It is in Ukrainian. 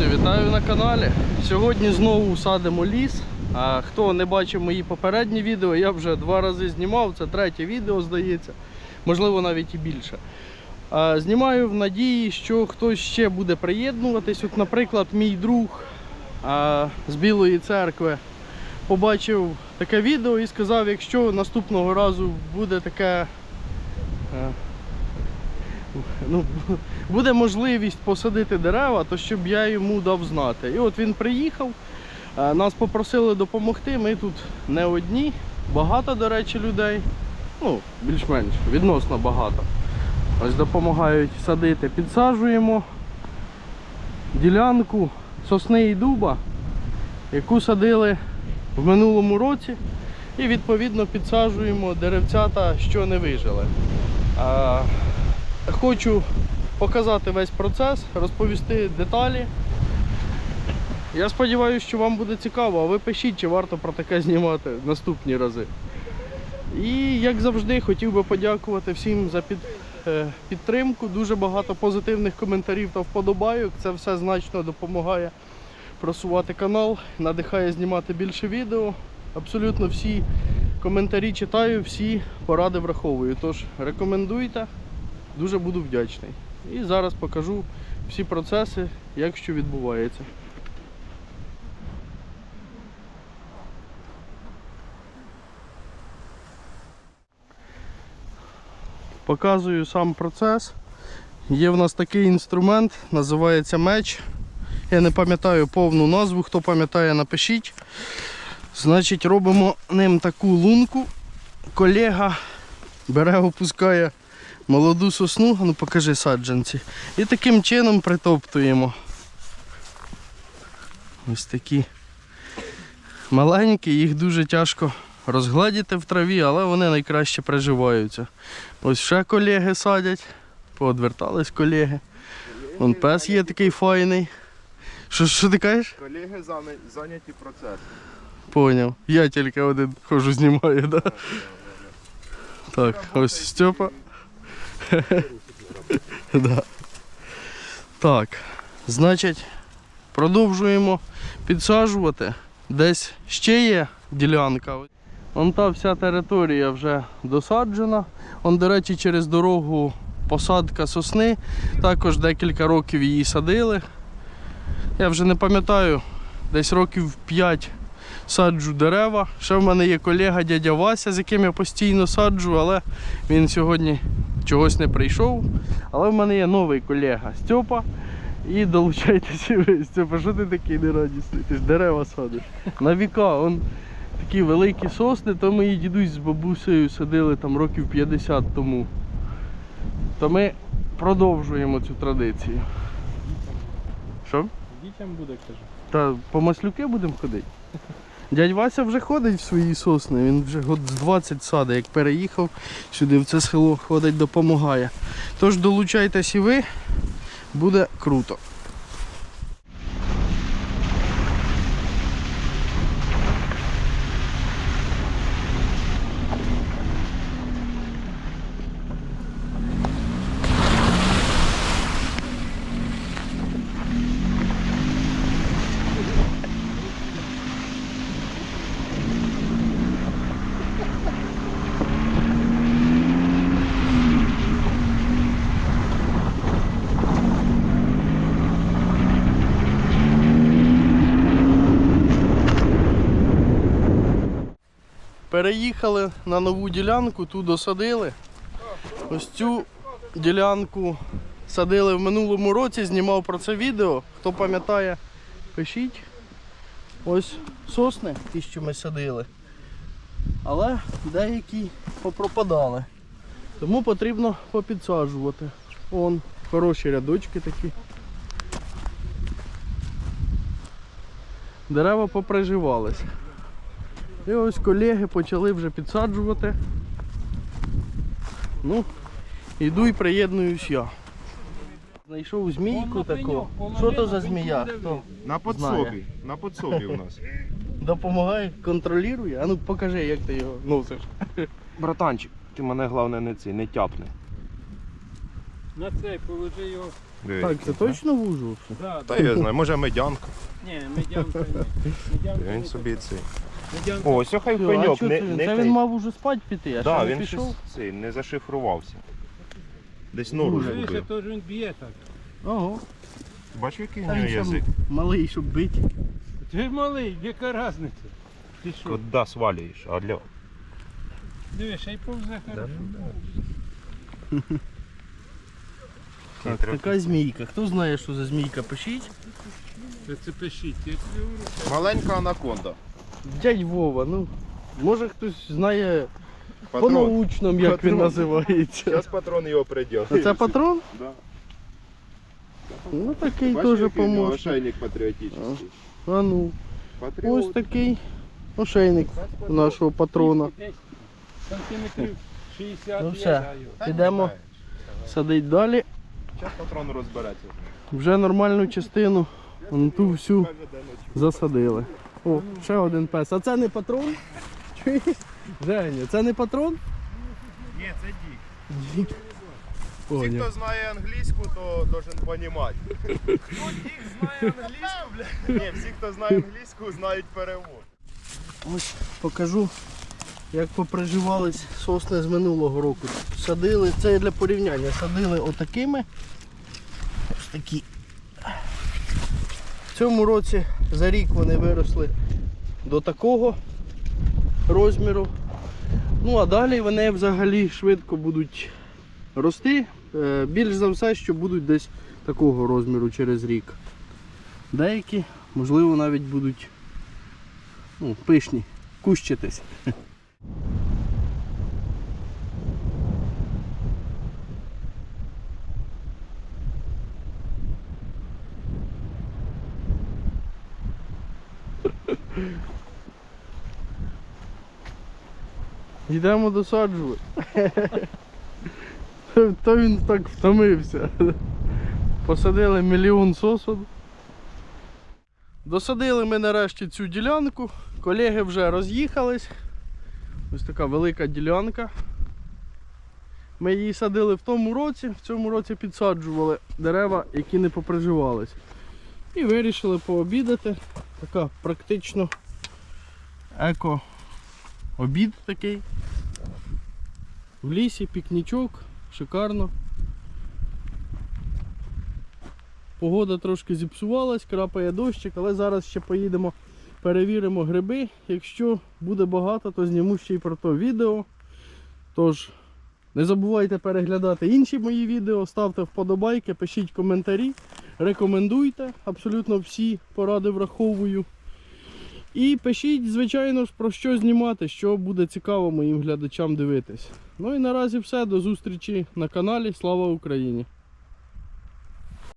Друзі, вітаю на каналі. Сьогодні знову садимо ліс. А хто не бачив мої попередні відео, я вже два рази знімав. Це третє відео, здається, можливо навіть і більше. А, Знімаю в надії, що хтось ще буде приєднуватись. От, наприклад, мій друг а, з Білої церкви побачив таке відео і сказав, якщо наступного разу буде таке. Е, Ну, буде можливість посадити дерева, то щоб я йому дав знати. І от він приїхав, е, нас попросили допомогти. Ми тут не одні, багато, до речі, людей. Ну, більш-менш, відносно багато. Ось допомагають садити. Підсаджуємо ділянку сосни і дуба, яку садили в минулому році. І відповідно підсаджуємо деревцята, що не вижили. Хочу показати весь процес, розповісти деталі. Я сподіваюся, що вам буде цікаво, а ви пишіть, чи варто про таке знімати наступні рази. І як завжди, хотів би подякувати всім за під, е, підтримку. Дуже багато позитивних коментарів та вподобайок. Це все значно допомагає просувати канал, надихає знімати більше відео. Абсолютно всі коментарі читаю, всі поради враховую. Тож рекомендуйте. Дуже буду вдячний. І зараз покажу всі процеси, як що відбувається. Показую сам процес. Є в нас такий інструмент, називається меч. Я не пам'ятаю повну назву, хто пам'ятає, напишіть. Значить, робимо ним таку лунку. Колега бере, опускає молоду сосну, ну покажи саджанці. І таким чином притоптуємо. Ось такі маленькі, їх дуже тяжко розгладіти в траві, але вони найкраще приживаються. Ось ще колеги садять, поодвертались колеги. Вон пес є такий файний. Що, що ти кажеш? Колеги зайняті процесом. Поняв. Я тільки один хожу знімаю, да? Так, ось Степа. да. Так, значить, продовжуємо підсаджувати. Десь ще є ділянка. Вон та вся територія вже досаджена. Он, до речі, через дорогу посадка сосни. Також декілька років її садили. Я вже не пам'ятаю, десь років 5 саджу дерева. Ще в мене є колега дядя Вася, з яким я постійно саджу, але він сьогодні чогось не прийшов. Але в мене є новий колега Степа. І долучайтеся ви. Степа, що ти такий нерадісний? Ти ж дерева садиш. На віка, он такі великі сосни, то мої дідусь з бабусею садили там років 50 тому. То ми продовжуємо цю традицію. Що? Дітям буде, кажу. Та по маслюки будемо ходити. Дядь Вася вже ходить в свої сосни, він вже год з 20 садить, як переїхав сюди в це село, ходить, допомагає. Тож долучайтесь і ви, буде круто. Переїхали на нову ділянку, ту досадили. Ось цю ділянку садили в минулому році, знімав про це відео. Хто пам'ятає, пишіть. Ось сосни, ті, що ми садили. Але деякі попропадали. Тому потрібно попідсаджувати. Вон, хороші рядочки такі. Дерева поприживались. І ось колеги почали вже підсаджувати. Ну, іду і приєднуюсь я. Знайшов змійку таку. Що то за змія? Хто На подсобі. На подсобі у нас. допомагає, контролює? А ну покажи, як ти його носиш. Братанчик, ти мене головне не цей, не тяпни. На цей положи його Так, це точно вужу? Да, Та я знаю, може медянка. Ні, медянка ні. Медянка Він не собі цей. О, ось хай Все, а пеньок, чого не, це він? не Це він мав уже спать піти, а да, ще не він пішов. щось цей, не зашифрувався. Десь нору Дуже. Дивися, то ж він б'є так. Ого. Бачиш, який в Та нього він язик? малий, щоб бити. Ти малий, яка різниця? Ти що? Куди свалюєш? Алло. Диви, ще й повзе хорошо. Так, Хитро. така змійка. Хто знає, що за змійка, пишіть. Це, це пишіть, я тобі говорю. Маленька анаконда. Дядь Вова, ну. Може хтось знає по Патрон. научному, як він Патрон. називається. Зараз патрон його. А це патрон? Да. Ну такий Бачиш, теж який в нього помощник. ошейник патріотичний. А ну, Патріот. ось такий ошейник у нашого патрона. Десь Сантиметрів 60 Ну все. даю. Та ні, Підемо. знаю. Садить далі. Зараз патрон розбереться. Вже нормальну частину. Ту всю засадили. О, ще один пес. А це не патрон? Чуєш? Женя, це не патрон? Ні, це дік. Дік. Всі, хто знає англійську, то должен понімати. Хто дік знає англійську, бля? Ні, всі, хто знає англійську, знають перевод. Ось покажу, як поприживались сосни з минулого року. Садили, це для порівняння, садили отакими. Ось такі. Цьому році за рік вони виросли до такого розміру. Ну а далі вони взагалі швидко будуть рости. Е, Більш за все, що будуть десь такого розміру через рік. Деякі, можливо, навіть будуть ну, пишні, кущитись. Йдемо досаджувати. То він так втомився. Посадили мільйон сосуд. Досадили ми нарешті цю ділянку. Колеги вже роз'їхались. Ось така велика ділянка. Ми її садили в тому році, в цьому році підсаджували дерева, які не поприживались. І вирішили пообідати. Така практично еко обід такий. В лісі пікнічок, шикарно. Погода трошки зіпсувалась, крапає дощик, але зараз ще поїдемо, перевіримо гриби. Якщо буде багато, то зніму ще й про то відео. Тож, не забувайте переглядати інші мої відео, ставте вподобайки, пишіть коментарі, рекомендуйте, абсолютно всі поради враховую. І пишіть, звичайно ж, про що знімати, що буде цікаво моїм глядачам дивитись. Ну і наразі все, до зустрічі на каналі. Слава Україні!